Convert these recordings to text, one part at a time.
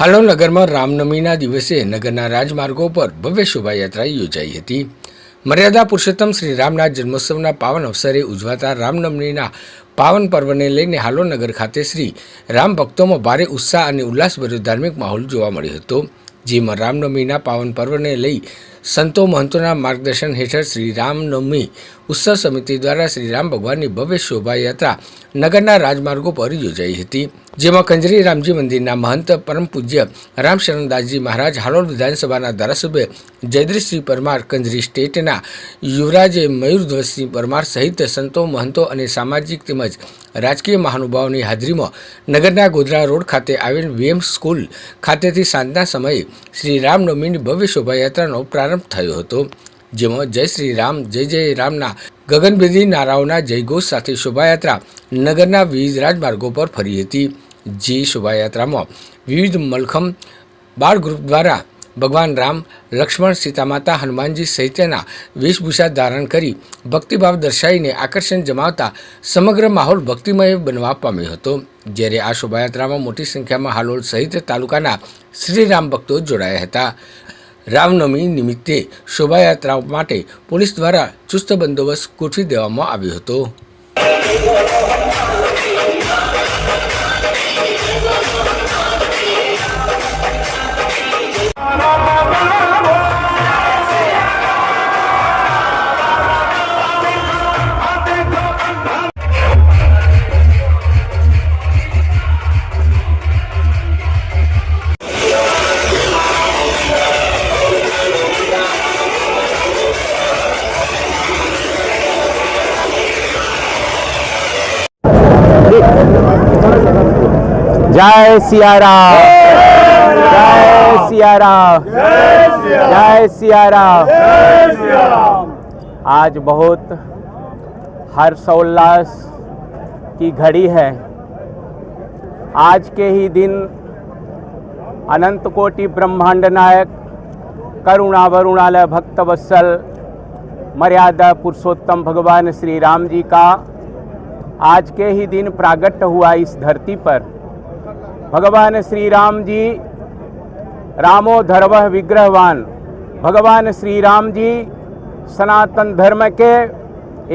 હાલોલ નગરમાં રામનવમીના દિવસે નગરના રાજમાર્ગો પર ભવ્ય શોભાયાત્રા યોજાઈ હતી. મર્યાદા પુરુષોત્તમ શ્રી રામના જન્મોત્સવના પાવન અવસરે ઉજવાતા રામનવમીના પાવન પર્વને લઈને હાલોલ નગર ખાતે શ્રી રામ ભક્તોમાં ભારે ઉત્સાહ અને ઉલ્લાસભર્યો ધાર્મિક માહોલ જોવા મળ્યો હતો. જેમાં રામનવમીના પાવન પર્વને લઈ સંતો મહંતોના માર્ગદર્શન હેઠળ શ્રી રામનવમી ઉત્સવ સમિતિ દ્વારા શ્રી રામ ભગવાનની ભવ્ય શોભાયાત્રા નગરના રાજમાર્ગો પર યોજાઈ હતી. જેમાં કંજરી રામજી મંદિરના મહંત પરમ પૂજ્ય રામશરણદાસજી મહારાજ હાલોલ વિધાનસભાના ધારાસભ્ય જયદ્રીસિંહ પરમાર, કંજરી સ્ટેટના યુવરાજ મયુરધ્વજસિંહ પરમાર સહિત સંતો, મહંતો અને સામાજિક તેમજ રાજકીય મહાનુભાવોની હાજરીમાં નગરના ગોધરા રોડ ખાતે આવેલ વીએમ સ્કૂલ ખાતેથી સાંજના સમયે શ્રી રામનવમીની ભવ્ય શોભાયાત્રાનો પ્રારંભ થયો હતો. જેમાં જય શ્રી રામ, જય જય રામના ગગનભેદી નારાઓના જયઘોષ સાથે શોભાયાત્રા નગરના વિવિધ રાજમાર્ગો પર ફરી હતી. જે શોભાયાત્રામાં વિવિધ મલખમ બાળ ગ્રુપ દ્વારા ભગવાન રામ, લક્ષ્મણ, સીતામાતા, હનુમાનજી સહિતના વેશભૂષા ધારણ કરી ભક્તિભાવ દર્શાવીને આકર્ષણ જમાવતા સમગ્ર માહોલ ભક્તિમય બનવા પામ્યો હતો. જ્યારે આ શોભાયાત્રામાં મોટી સંખ્યામાં હાલોલ સહિત તાલુકાના શ્રીરામ ભક્તો જોડાયા હતા. રામનવમી નિમિત્તે શોભાયાત્રા માટે પોલીસ દ્વારા ચુસ્ત બંદોબસ્ત ગોઠવી દેવામાં આવ્યો હતો. जय सिया राम। जय सिया राम। जय सिया राम। आज बहुत हर्षोल्लास की घड़ी है। आज के ही दिन अनंत कोटि ब्रह्मांड नायक करुणा वरुणालय भक्त वत्सल मर्यादा पुरुषोत्तम भगवान श्री राम जी का आज के ही दिन प्रागट्य हुआ इस धरती पर। भगवान श्री राम जी, रामो धर्म विग्रहवान। भगवान श्री राम जी, सनातन धर्म के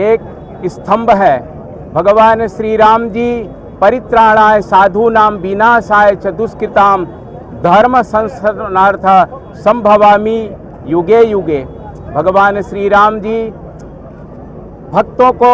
एक स्तंभ है। भगवान श्री राम जी, परित्राणाय साधु नाम विनाशाय च दुष्कृताम धर्म संस्थानार्थ संभवामी युगे युगे। भगवान श्री राम जी, भक्तों को